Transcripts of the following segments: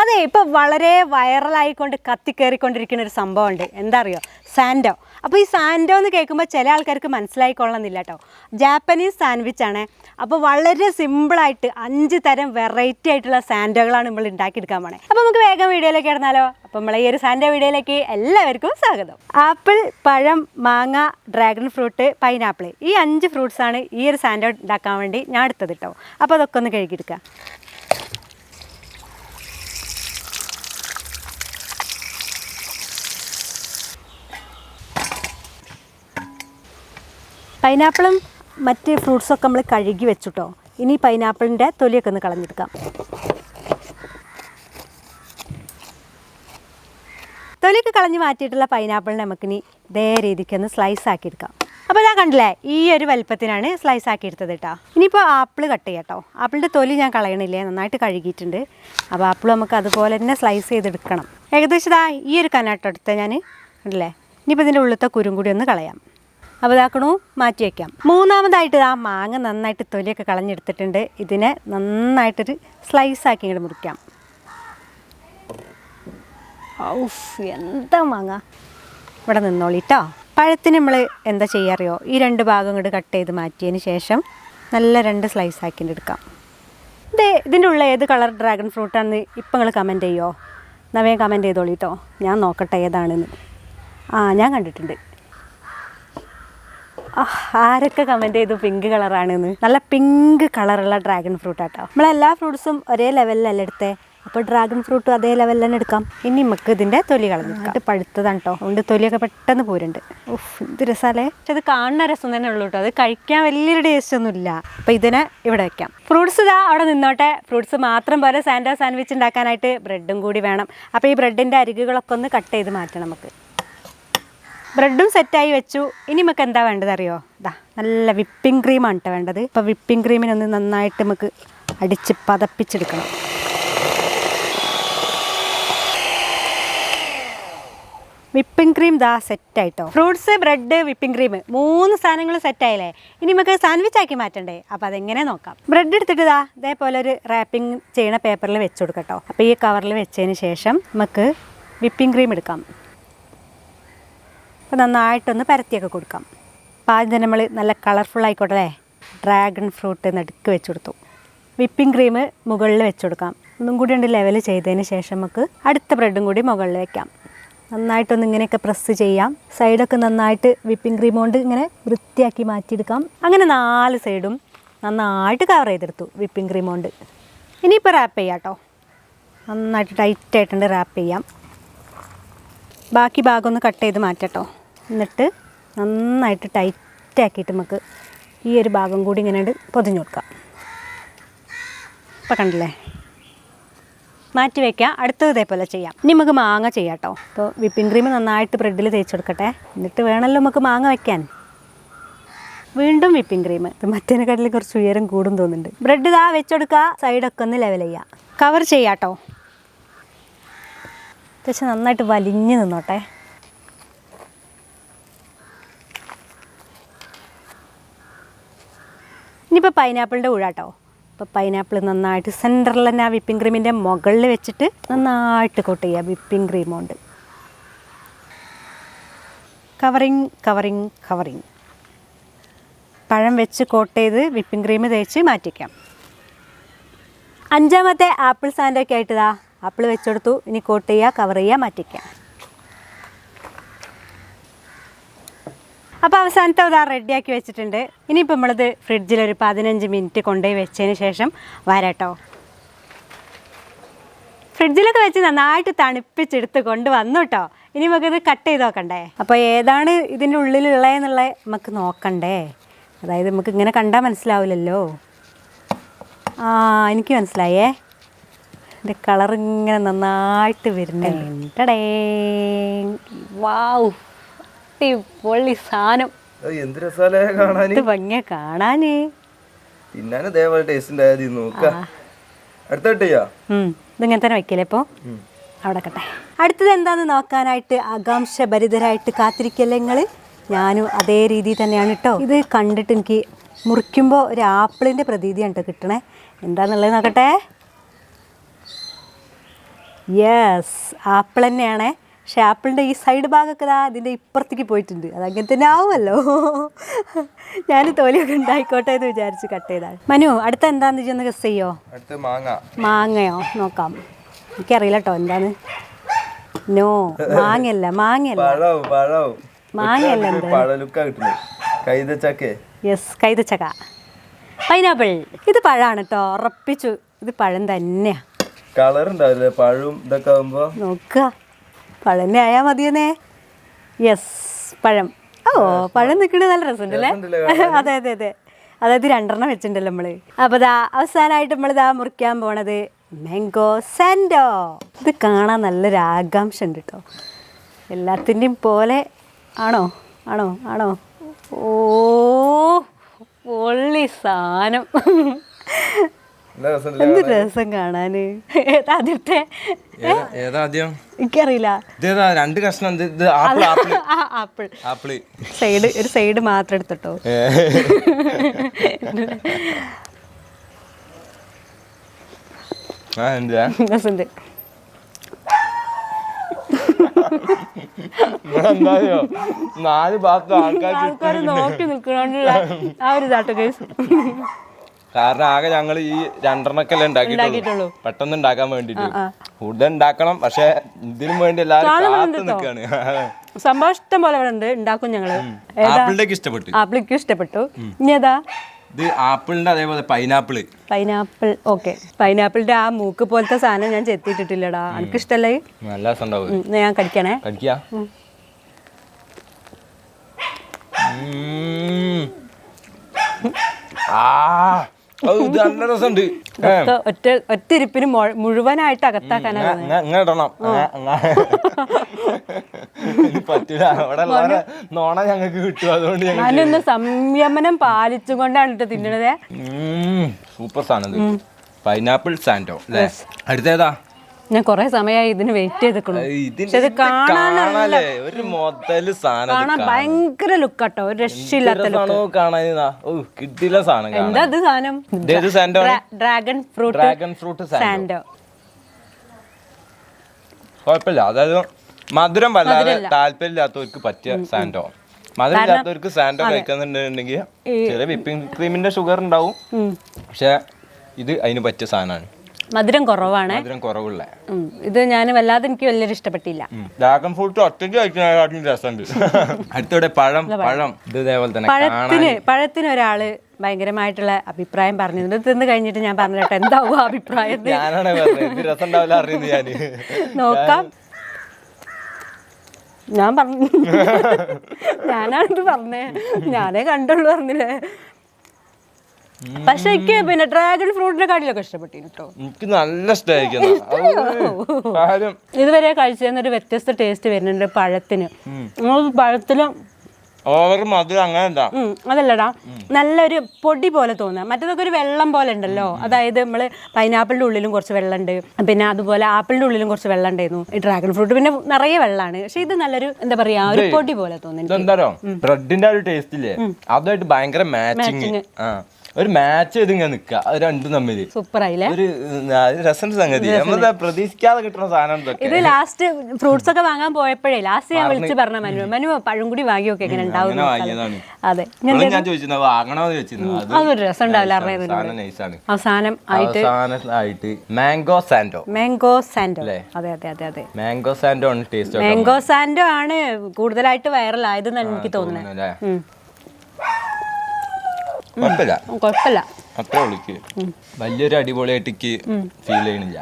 അതെ ഇപ്പൊ വളരെ വൈറലായിക്കൊണ്ട് കത്തിക്കേറിക്കൊണ്ടിരിക്കുന്ന ഒരു സംഭവമുണ്ട്. എന്താ അറിയോ സാൻഡോ. അപ്പോൾ ഈ സാൻഡോ എന്ന് കേൾക്കുമ്പോൾ ചില ആൾക്കാർക്ക് മനസ്സിലായിക്കൊള്ളണമെന്നില്ല കേട്ടോ ജാപ്പനീസ് സാൻഡ്വിച്ച് ആണ് അപ്പോൾ വളരെ സിമ്പിളായിട്ട് അഞ്ച് തരം വെറൈറ്റി ആയിട്ടുള്ള സാൻഡോകളാണ് നമ്മൾ ഉണ്ടാക്കിയെടുക്കാൻ പോണേ. അപ്പോൾ നമുക്ക് വേഗം വീഡിയോയിലേക്ക് ഇടുന്നാലോ അപ്പോൾ നമ്മളെ ഈ ഒരു സാൻഡോ വീഡിയോയിലേക്ക് എല്ലാവർക്കും സ്വാഗതം. ആപ്പിൾ പഴം മാങ്ങ ഡ്രാഗൺ ഫ്രൂട്ട് പൈനാപ്പിൾ. ഈ അഞ്ച് ഫ്രൂട്ട്സാണ് ഈ ഒരു സാൻഡോ ഉണ്ടാക്കാൻ വേണ്ടി ഞാൻ എടുത്തത് കേട്ടോ അപ്പോൾ അതൊക്കെ ഒന്ന് കഴുകിയെടുക്കുക പൈനാപ്പിളും മറ്റ് ഫ്രൂട്ട്സൊക്കെ നമ്മൾ കഴുകി വെച്ചുട്ടോ. ഇനി പൈനാപ്പിളിന്റെ തൊലിയൊക്കെ ഒന്ന് കളഞ്ഞെടുക്കാം. തൊലിയൊക്കെ കളഞ്ഞ് മാറ്റിയിട്ടുള്ള പൈനാപ്പിളിനെ നമുക്കിനി ഇതേ രീതിക്ക് ഒന്ന് സ്ലൈസ് ആക്കി എടുക്കാം. അപ്പോൾ ഞാൻ കണ്ടില്ലേ ഈ ഒരു വലുപ്പത്തിനാണ് സ്ലൈസ് ആക്കി എടുത്തത് കേട്ടോ ഇനിയിപ്പോൾ ആപ്പിൾ കട്ട് ചെയ്യാം കേട്ടോ ആപ്പിളിന്റെ തൊലി ഞാൻ കളയണില്ലേ നന്നായിട്ട് കഴുകിയിട്ടുണ്ട്. അപ്പോൾ ആപ്പിൾ നമുക്ക് അതുപോലെ തന്നെ സ്ലൈസ് ചെയ്തെടുക്കണം. ഏകദേശം ഇതാ ഈ ഒരു കനാട്ടം ഞാൻ കണ്ടില്ലേ? ഇനിയിപ്പോൾ ഇതിന്റെ ഉള്ളിലത്തെ കുരും കൂടി ഒന്ന് കളയാം. അപ്പോൾ മാറ്റി വയ്ക്കാം മൂന്നാമതായിട്ട് ആ മാങ്ങ നന്നായിട്ട് തൊലിയൊക്കെ കളഞ്ഞെടുത്തിട്ടുണ്ട്. ഇതിനെ നന്നായിട്ടൊരു സ്ലൈസ് ആക്കി ഇങ്ങോട്ട് മുറിക്കാം. ഔഫ് എന്താ മാങ്ങ? ഇവിടെ നിന്നോളിട്ടോ പഴത്തിന് നമ്മൾ എന്താ ചെയ്യാറിയോ? ഈ രണ്ട് ഭാഗം ഇങ്ങോട്ട് കട്ട് ചെയ്ത് മാറ്റിയതിന് ശേഷം നല്ല രണ്ട് സ്ലൈസ് ആക്കിയിട്ട് എടുക്കാം. ഇത് ഇതിന്റെ ഉള്ള ഏത് കളർ ഡ്രാഗൺ ഫ്രൂട്ടാണെന്ന് ഇപ്പം നിങ്ങൾ കമന്റ് ചെയ്യുമോ നവേ കമന്റ് ചെയ്തോളിട്ടോ ഞാൻ നോക്കട്ടെ ഏതാണെന്ന്. ആ ഞാൻ കണ്ടിട്ടുണ്ട്. ആരൊക്കെ കമന്റ് ചെയ്തു പിങ്ക് കളറാണെന്ന് നല്ല പിങ്ക് കളറുള്ള ഡ്രാഗൺ ഫ്രൂട്ട് ആട്ടോ. നമ്മളെല്ലാ ഫ്രൂട്ട്സും ഒരേ ലെവലിലല്ല എടുത്തേ? അപ്പോൾ ഡ്രാഗൺ ഫ്രൂട്ട് അതേ ലെവലിൽ തന്നെ എടുക്കാം. ഇനി നമുക്ക് ഇതിന്റെ തൊലി കളഞ്ഞു ഇത് പഴുത്തതാണ് കേട്ടോ അതുകൊണ്ട് തൊലിയൊക്കെ പെട്ടെന്ന് പോരുണ്ട് ഉഫ് ഇത് രസാലേ പക്ഷെ അത് കാണുന്ന രസം തന്നെ ഉള്ളൂ കേട്ടോ. അത് കഴിക്കാൻ വലിയൊരു ടേസ്റ്റ് ഒന്നുമില്ല അപ്പോൾ ഇതിനെ ഇവിടെ വെക്കാം. ഫ്രൂട്ട്സ് ഇതാ അവിടെ നിന്നോട്ടെ. ഫ്രൂട്ട്സ് മാത്രം പോലെ സാൻഡോ സാൻഡ്വിച്ച് ഉണ്ടാക്കാനായിട്ട് ബ്രെഡും കൂടി വേണം. അപ്പോൾ ഈ ബ്രെഡിന്റെ അരികുകളൊക്കെ ഒന്ന് കട്ട് ചെയ്ത് മാറ്റണം നമുക്ക്. ബ്രെഡും സെറ്റായി വെച്ചു. ഇനി നമുക്ക് എന്താ വേണ്ടത് അറിയോ ഇതാ നല്ല വിപ്പിംഗ് ക്രീമാണ് കേട്ടോ വേണ്ടത്. ഇപ്പോൾ വിപ്പിംഗ് ക്രീമിനൊന്ന് നന്നായിട്ട് നമുക്ക് അടിച്ച് പതപ്പിച്ചെടുക്കണം. വിപ്പിംഗ് ക്രീം ദാ സെറ്റായിട്ടോ. ഫ്രൂട്ട്സ് ബ്രെഡ് വിപ്പിംഗ് ക്രീം മൂന്ന് സാധനങ്ങൾ സെറ്റായില്ലേ? ഇനി നമുക്ക് സാൻഡ്വിച്ച് ആക്കി മാറ്റണ്ടേ? അപ്പോൾ അതെങ്ങനെ നോക്കാം. ബ്രെഡ് എടുത്തിട്ട് ഇതാ ഇതേപോലെ ഒരു റാപ്പിംഗ് ചെയ്യണ പേപ്പറിൽ വെച്ച് കൊടുക്കട്ടോ. അപ്പോൾ ഈ കവറിൽ വെച്ചതിന് ശേഷം നമുക്ക് വിപ്പിംഗ് ക്രീം എടുക്കാം. അപ്പോൾ നന്നായിട്ടൊന്ന് പരത്തിയൊക്കെ കൊടുക്കാം. അപ്പോൾ ആദ്യം നമ്മൾ നല്ല കളർഫുൾ ആയിക്കോട്ടെ അല്ലേ? ഡ്രാഗൺ ഫ്രൂട്ട് നടുക്ക് വെച്ച് കൊടുത്തു. വിപ്പിംഗ് ക്രീം മുകളിൽ വെച്ച് കൊടുക്കാം. ഒന്നും കൂടി ഉണ്ട് ലെവൽ ചെയ്തതിന് ശേഷം നമുക്ക് അടുത്ത ബ്രെഡും കൂടി മുകളിൽ വെക്കാം. നന്നായിട്ടൊന്ന് ഇങ്ങനെയൊക്കെ പ്രസ് ചെയ്യാം. സൈഡൊക്കെ നന്നായിട്ട് വിപ്പിംഗ് ക്രീം കൊണ്ട് ഇങ്ങനെ വൃത്തിയാക്കി മാറ്റിയെടുക്കാം. അങ്ങനെ നാല് സൈഡും നന്നായിട്ട് കവർ ചെയ്തെടുത്തു വിപ്പിംഗ് ക്രീം കൊണ്ട്. ഇനിയിപ്പോൾ റാപ്പ് ചെയ്യാം കേട്ടോ നന്നായിട്ട് ടൈറ്റായിട്ടുണ്ട് റാപ്പ് ചെയ്യാം. ബാക്കി ഭാഗം ഒന്ന് കട്ട് ചെയ്ത് മാറ്റട്ടോ. എന്നിട്ട് നന്നായിട്ട് ടൈറ്റ് ആക്കിയിട്ട് നമുക്ക് ഈ ഒരു ഭാഗം കൂടി ഇങ്ങനെ പൊതിഞ്ഞു കൊടുക്കാം. ഇപ്പം കണ്ടില്ലേ? മാറ്റി വയ്ക്കാം അടുത്തത് ഇതേപോലെ ചെയ്യാം. ഇനി നമുക്ക് മാങ്ങ ചെയ്യാം കേട്ടോ അപ്പോൾ വിപ്പിംഗ് ക്രീം നന്നായിട്ട് ബ്രെഡിൽ തേച്ചെടുക്കട്ടെ. എന്നിട്ട് വേണമല്ലോ നമുക്ക് മാങ്ങ വയ്ക്കാൻ വീണ്ടും വിപ്പിംഗ് ക്രീം. ഇത് മറ്റേനെക്കാട്ടിലും കുറച്ച് ഉയരം കൂടും തോന്നുന്നുണ്ട്. ബ്രെഡ് ഇതാ വെച്ചെടുക്കുക സൈഡൊക്കെ ഒന്ന് ലെവൽ ചെയ്യാം. കവർ ചെയ്യാം കേട്ടോ അത്യാവശ്യം നന്നായിട്ട് വലിഞ്ഞ് നിന്നോട്ടെ. ഇനിയിപ്പോൾ പൈനാപ്പിളിന്റെ ഉഴാട്ടോ. ഇപ്പോൾ പൈനാപ്പിൾ നന്നായിട്ട് സെന്ററിൽ തന്നെ ആ വിപ്പിംഗ് ക്രീമിന്റെ മുകളിൽ വെച്ചിട്ട് നന്നായിട്ട് കോട്ട് ചെയ്യുക വിപ്പിംഗ് ക്രീം കൊണ്ട് കവറിങ് കവറിങ് കവറിങ് പഴം വെച്ച് കോട്ട് ചെയ്ത് വിപ്പിംഗ് ക്രീം തേച്ച് മാറ്റിക്കാം അഞ്ചാമത്തെ ആപ്പിൾ സാൻഡൊക്കെ ആയിട്ട് ഇതാ. ആപ്പിൾ വെച്ചെടുത്തു. ഇനി കോട്ട് ചെയ്യുക കവർ ചെയ്യുക മാറ്റിക്കാം അപ്പോൾ അവസാനത്തെ ഇതാ റെഡിയാക്കി വെച്ചിട്ടുണ്ട്. ഇനിയിപ്പോൾ നമ്മളിത് ഫ്രിഡ്ജിൽ ഒരു പതിനഞ്ച് മിനിറ്റ് കൊണ്ടുപോയി വെച്ചതിന് ശേഷം വരാട്ടോ. ഫ്രിഡ്ജിലൊക്കെ വെച്ച് നന്നായിട്ട് തണുപ്പിച്ചെടുത്ത് കൊണ്ട് വന്നു കേട്ടോ ഇനി നമുക്കിത് കട്ട് ചെയ്ത് നോക്കണ്ടേ? അപ്പോൾ ഏതാണ് ഇതിന്റെ ഉള്ളിലുള്ളതെന്നുള്ള നമുക്ക് നോക്കണ്ടേ? അതായത് നമുക്ക് ഇങ്ങനെ കണ്ടാൽ മനസ്സിലാവില്ലല്ലോ. ആ എനിക്ക് മനസ്സിലായേ. ഇതിന്റെ കളർ ഇങ്ങനെ നന്നായിട്ട് വരുന്നുണ്ട് വാവ്. അടിപൊളി സാധനം. എന്ത് രസാലേ കാണാന്? ഇത് ഭംഗിയ കാണാന്. തിന്നാനും ഇതേപോലെ ടേസ്റ്റ് ഉണ്ടായത് നോക്ക. അടുത്ത ചെയ്യാ. ഇതിങ്ങനെ തന്നെ വെക്കല്ലേ ഇപ്പോൾ അവിടെ കട്ടെ അടുത്തത് എന്താന്ന് നോക്കാനായിട്ട് ആകാംക്ഷഭരിതരായിട്ട് കാത്തിരിക്കല്ലേ നിങ്ങൾ ഞാനും അതേ രീതി തന്നെയാണ് കേട്ടോ ഇത് കണ്ടിട്ട് എനിക്ക് മുറിക്കുമ്പോൾ ഒരു ആപ്പിളിന്റെ പ്രതീതിയാണ് കേട്ടോ കിട്ടണേ. എന്താന്നുള്ളത് നോക്കട്ടെ? യെസ് ആപ്പിൾ തന്നെയാണ്. പക്ഷെ ആപ്പിളിന്റെ ഈ സൈഡ് ഭാഗമൊക്കെ ഇതാ അതിന്റെ ഇപ്പുറത്തേക്ക് പോയിട്ടുണ്ട്. അത് അങ്ങനെ തന്നെ ആവുമല്ലോ. ഞാൻ തോലിയൊക്കെ ഉണ്ടായിക്കോട്ടെ എന്ന് വിചാരിച്ച് കട്ട് ചെയ്താണ്. മനു അടുത്ത എന്താന്ന് വെച്ചൊന്ന് ഗസ് ചെയ്യോ? മാങ്ങ. മാങ്ങയോ? നോക്കാം. എനിക്കറിയില്ല കേട്ടോ എന്താണ് നോ മാങ്ങയല്ല മാങ്ങയല്ല. മാങ്ങയല്ല യെസ് കൈതച്ചക്ക. പൈനാപ്പിൾ ഇത് പഴമാണ് കേട്ടോ ഉറപ്പിച്ചു. ഇത് പഴം തന്നെയാ. കളർ ഉണ്ടാവില്ലേ? പഴവും ഇതൊക്കെ ആകുമ്പോ നോക്ക പഴന്നെ ആയാ മതിയെന്നേ. യെസ് പഴം. ഓ പഴം. നിൽക്കുന്നത് നല്ല രസമുണ്ട് അല്ലേ അതെ അതെ അതെ. അതായത് രണ്ടെണ്ണം വെച്ചിട്ടുണ്ടല്ലോ നമ്മൾ. അപ്പൊ ഇതാ അവസാനമായിട്ട് നമ്മൾ ഇതാ മുറിക്കാൻ പോണത് മാംഗോ സാൻഡോ ഇത് കാണാൻ നല്ലൊരു ആകാംക്ഷ ഉണ്ട് കേട്ടോ. എല്ലാത്തിന്റെയും പോലെ ആണോ? ആണോ? ആണോ? ഓ പൊള്ളി സാധനം. രസമുണ്ടല്ലേ എന്ത് രസം കാണാന്? എനിക്കറിയില്ല. രണ്ട് കഷ്ണം ആപ്പിൾ ആപ്പിൾ ആപ്പിൾ സൈഡ് ഒരു സൈഡ് മാത്രം എടുത്തിട്ടോ? നാല് ഭാഗത്ത് ആൾക്കാർ ആൾക്കാർ നോക്കി നിൽക്കണോണ്ടുള്ള ആ ഒരു ഇതാട്ടോ കേസ് കാരണം ആകെ ഞങ്ങൾ ഈ രണ്ടെണ്ണക്കല്ലേ ഉണ്ടാക്കിയിട്ടുള്ളൂ. പെട്ടെന്ന് ഉണ്ടാക്കാൻ വേണ്ടിട്ട്. കൂടുതൽ ഉണ്ടാക്കണം പക്ഷെ ഇതിനും വേണ്ടി എല്ലാവരും കാത്തു നിൽക്കാണ് സംഭവം ഇഷ്ടം പോലെ ഇവിടെ ഉണ്ട്. ഉണ്ടാക്കും ഞങ്ങൾ. ആപ്പിളിലേക്ക് ഇഷ്ടപ്പെട്ടു. ആപ്പിളിക്ക് ഇഷ്ടപ്പെട്ടു. ഇനി ഏതാ? ഇത് ആപ്പിളിന്റെ അതേപോലെ പൈനാപ്പിൾ പൈനാപ്പിൾ. ഓക്കെ. പൈനാപ്പിളിന്റെ ആ മൂക്ക് പോലത്തെ സാധനം ഞാൻ ചെത്തിയിട്ടിട്ടില്ലടാ. എനിക്ക് ഇഷ്ടല്ലേ നല്ല രസം ഉണ്ടാവും ഉം, എന്നാ ഞാൻ കടിക്കണേ. കടിക്കാ ആ. ഇത് നല്ല രസമുണ്ട്. ഒറ്റ ഒറ്റ ഒറ്റ മുഴുവനായിട്ട് അകത്താക്കാനാണ് ഇങ്ങ- ഇങ്ങ- ഇങ്ങ ഇടണം. പറ്റില്ല. അവിടെ നോണ ഞങ്ങൾക്ക് കിട്ടും. അതുകൊണ്ട് ഞാനൊന്ന് സംയമനം പാലിച്ചുകൊണ്ടാണ് ഇട്ട് തിന്നണതേ. സൂപ്പർ സാധനം പൈനാപ്പിൾ സാൻഡോ അല്ലേ? അടുത്തേതാ? ഞാൻ കൊറേ സമയമായി ഇതിന് വെയിറ്റ് പക്ഷെ ഇത് കാണാനല്ലേ. ഒരു സാധനം കാണാൻ ഭയങ്കര ലുക്കാട്ടോ ഒരു രക്ഷയില്ലാത്ത കിട്ടില്ല സാധനം എന്താ ഇത് സാധനം? ഡ്രാഗൺ ഫ്രൂട്ട് ഡ്രാഗൺ ഫ്രൂട്ട് സാൻഡോ സാൻഡോ കുഴപ്പമില്ല. അതായത് മധുരം വല്ലാതെ താല്പര്യമില്ലാത്തവർക്ക് പറ്റിയ സാൻഡോ മധുരം ഇല്ലാത്തവർക്ക് സാൻഡോ കഴിക്കുന്നുണ്ടെങ്കിൽ ചെറിയ വിപ്പിംഗ് ക്രീമിന്റെ ഷുഗർ ഉണ്ടാവും. പക്ഷെ ഇത് അതിന് പറ്റിയ സാധനമാണ്. മധുരം കുറവാണ്. മധുരം കുറവുള്ള. ഉം. ഇത് ഞാൻ വല്ലാതെ എനിക്ക് വലിയൊരു ഇഷ്ടപ്പെട്ടില്ല. ഡ്രാഗൺ ഫ്രൂട്ട് ഒറ്റയ്ക്ക് കഴിക്കുന്നതിനെക്കാട്ടിലും രസമുണ്ട്. അടുത്തവിടെ പഴം പഴം. ഇത് ഇതേപോലെ തന്നെ പഴത്തിന് പഴത്തിന് ഒരാൾ ഭയങ്കരമായിട്ടുള്ള അഭിപ്രായം പറഞ്ഞു ഇത് തിന്ന് കഴിഞ്ഞിട്ട് ഞാൻ പറഞ്ഞിട്ട് എന്താവും അഭിപ്രായം നോക്കാം. ഞാൻ പറഞ്ഞു. ഞാനാണിത് പറഞ്ഞേ. ഞാനേ കണ്ടുള്ളൂ പറഞ്ഞില്ലേ. പക്ഷെ എനിക്ക് പിന്നെ ഡ്രാഗൺ ഫ്രൂട്ടിന്റെ കാട്ടിലൊക്കെ ഇഷ്ടപ്പെട്ടിരുന്നു കേട്ടോ എനിക്ക് നല്ല ഇഷ്ടമായിരിക്കും ഇതുവരെ കഴിച്ചതിന് ഒരു വ്യത്യസ്ത ടേസ്റ്റ് വരുന്നുണ്ട് പഴത്തിന്. പഴത്തിലും ഓവർ മധുരം അതല്ലടാ. നല്ലൊരു പൊടി പോലെ തോന്നുക മറ്റേതൊക്കെ ഒരു വെള്ളം പോലെ ഉണ്ടല്ലോ. അതായത് നമ്മൾ പൈനാപ്പിളിന്റെ ഉള്ളിലും കുറച്ച് വെള്ളമുണ്ട് പിന്നെ അതുപോലെ ആപ്പിളിന്റെ ഉള്ളിലും കുറച്ച് വെള്ളം ഉണ്ടായിരുന്നു ഈ ഡ്രാഗൺ ഫ്രൂട്ട് പിന്നെ നിറയെ വെള്ളമാണ് പക്ഷെ ഇത് നല്ലൊരു എന്താ പറയാ ഒരു പൊടി പോലെ തോന്നുന്നു ബ്രെഡിന്റെ ഒരു ടേസ്റ്റ് ഇല്ലേ? അതുമായിട്ട് ഭയങ്കര മാച്ചിങ് ഒരു മാച്ച് ചെയ്ത് ഇങ്ങനെ നിക്കുക അത് രണ്ടും തമ്മിൽ സൂപ്പർ ആയില്ലേ ഒരു രസം സംഗതി. നമ്മൾ പ്രതീക്ഷിക്കാതെ കിട്ടുന്ന സാധനം ഇത് ലാസ്റ്റ് ഫ്രൂട്ട്സ് ഒക്കെ വാങ്ങാൻ പോയപ്പോഴേ ലാസ്റ്റ് ഞാൻ വിളിച്ച് പറഞ്ഞ മനു മനു പഴം കൂടി വാങ്ങി നോക്കി എങ്ങനെ ഉണ്ടാവും അതെ. ഞാൻ ചോദിച്ചിരുന്നു വാങ്ങണോ? ചോദിച്ചിരുന്നു. അത് അതൊരു രസം ഉണ്ടാവില്ല അവസാനം ആയിട്ട് മാംഗോ സാൻഡോ മാംഗോ സാൻഡോ അതെ അതെ അതെ അതെ. മാംഗോ സാൻഡോ ആണ് ടേസ്റ്റ് മാംഗോ സാൻഡോ ആണ് കൂടുതലായിട്ട് വൈറലായതെന്ന് എനിക്ക് തോന്നുന്നത്. കുഴപ്പമില്ല. കുഴപ്പമില്ല. അത്രേ ഉള്ളിക്ക് വലിയൊരു അടിപൊളിയായിട്ട് ഫീൽ ചെയ്യണില്ല.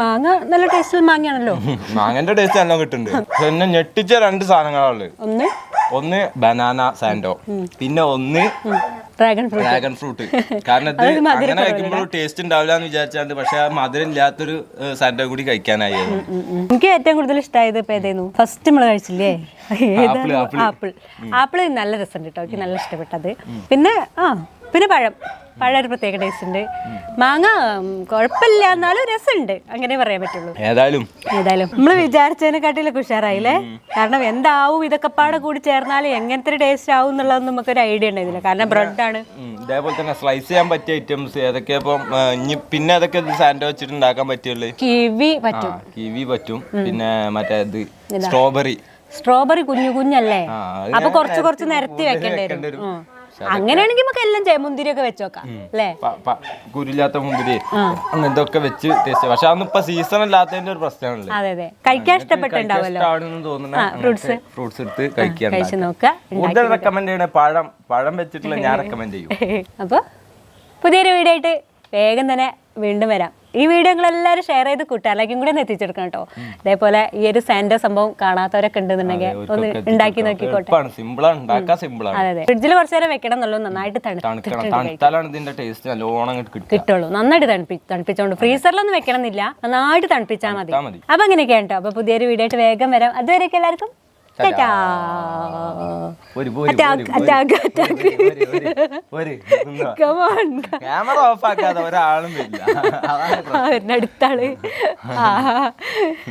മാങ്ങ നല്ല ടേസ്റ്റ് മാങ്ങയാണല്ലോ. മാങ്ങന്റെ ടേസ്റ്റ് നല്ല കിട്ടുന്നുണ്ട്. പിന്നെ ഞെട്ടിച്ച രണ്ട് സാധനങ്ങളാണ് ഒന്ന്? ഒന്ന് ബനാന സാൻഡോ പിന്നെ ഒന്ന് ഡ്രാഗൺ ഫ്രൂട്ട് ഡ്രാഗൺ ഫ്രൂട്ട് കാരണം ഇത് അങ്ങനെ കഴിക്കുമ്പോൾ ടേസ്റ്റ് ഉണ്ടാവില്ല എന്ന് വിചാരിച്ചാണ്ട് പക്ഷെ ആ മധുരം ഇല്ലാത്തൊരു സാൻഡോ കൂടി കഴിക്കാനായി. എനിക്ക് ഏറ്റവും കൂടുതൽ ഇഷ്ടമായത് ഇപ്പൊ ഏതായിരുന്നു ഫസ്റ്റ് നമ്മൾ കഴിച്ചില്ലേ? ആപ്പിൾ. ആപ്പിൾ ആപ്പിൾ നല്ല രസമുണ്ട് കേട്ടോ. എനിക്ക് നല്ല ഇഷ്ടപ്പെട്ടത്. പിന്നെ ആ പിന്നെ പഴം പഴം ഒരു പ്രത്യേക ടേസ്റ്റ് ഉണ്ട്. മാങ്ങ കുഴപ്പമില്ല എന്നാലും രസമുണ്ട്. അങ്ങനെ പറയാൻ പറ്റുള്ളൂ. ഏതായാലും. ഏതായാലും. നമ്മൾ വിചാരിച്ചതിനെക്കാട്ടിലൊക്കെ ഉഷാറായില്ലേ? കാരണം എന്താവും ഇതൊക്കെ പാടെ കൂടി ചേർന്നാൽ എങ്ങനത്തെ ഒരു ടേസ്റ്റ് ആവും എന്നുള്ളതൊന്നും നമുക്കൊരു ഐഡിയ ഉണ്ടായിരുന്നില്ല. കാരണം ബ്രെഡാണ് ആണ് ഇതേപോലെ തന്നെ സ്ലൈസ് ചെയ്യാൻ പറ്റിയ ഐറ്റംസ് ഏതൊക്കെ ഇപ്പം ഇനി പിന്നെ അതൊക്കെ സാൻഡ് വെച്ചിട്ട് ഉണ്ടാക്കാൻ പറ്റുള്ളൂ കിവി പറ്റും. കിവി പറ്റും. പിന്നെ മറ്റേ ഇത് സ്ട്രോബെറി സ്ട്രോബെറി കുഞ്ഞു കുഞ്ഞല്ലേ? അപ്പൊ കുറച്ച് കുറച്ച് നിരത്തി വെക്കേണ്ടി വരും. അങ്ങനെയാണെങ്കിൽ നമുക്ക് എല്ലാം ചെയ്യാം. മുന്തിരി ഒക്കെ വെച്ചോക്കാം അല്ലേ? പ- മുന്തിരി അങ്ങനത്തെ ഒക്കെ വെച്ച് ടേസ്റ്റ് പക്ഷെ അതൊന്നും ഇപ്പൊ സീസൺ അല്ലാത്തതിന്റെ ഒരു പ്രശ്നമാണല്ലേ? അതെ അതെ. കഴിക്കാൻ ഇഷ്ടപ്പെട്ടുണ്ടാവല്ലോ ഫ്രൂട്ട്സ് ഫ്രൂട്ട്സ് എടുത്ത് കഴിക്കാൻ കൂടുതൽ റെക്കമെൻഡ് ചെയ്യണേ പഴം. പഴം വെച്ചിട്ടുള്ള ഞാൻ റെക്കമെൻഡ് ചെയ്യും. അപ്പോൾ പുതിയൊരു വീഡിയോ ആയിട്ട് വേഗം തന്നെ വീണ്ടും വരാം. ഈ വീഡിയോ നിങ്ങൾ എല്ലാവരും ഷെയർ ചെയ്ത് കൂട്ടുകാരിലേക്കും കൂടെ ഒന്ന് എത്തിച്ചെടുക്കണം കേട്ടോ. അതേപോലെ ഈ ഒരു സാൻഡോ സംഭവം കാണാത്തവരൊക്കെ ഉണ്ടെന്നുണ്ടെങ്കിൽ ഒന്ന് ഉണ്ടാക്കി നോക്കിക്കോട്ടെ. അതെ അതെ. ഫ്രിഡ്ജിൽ കുറച്ച് നേരം വെക്കണം എന്നുള്ളൂ നന്നായിട്ട് കിട്ടുള്ളൂ. നന്നായിട്ട് തണുപ്പി തണുപ്പിച്ചോണ്ട് ഫ്രീസറിലൊന്നും വെക്കണം എന്നില്ല നന്നായിട്ട് തണുപ്പിച്ചാൽ മതി. അപ്പൊ അങ്ങനെയൊക്കെയാണ് കേട്ടോ. അപ്പൊ പുതിയൊരു വീഡിയോ ആയിട്ട് വേഗം വരാം. അതുവരെയൊക്കെ എല്ലാവർക്കും ക്യാമറ ഓഫ് ആക്കാതെ ഒരാളും ഇല്ല. അടുത്താൾ.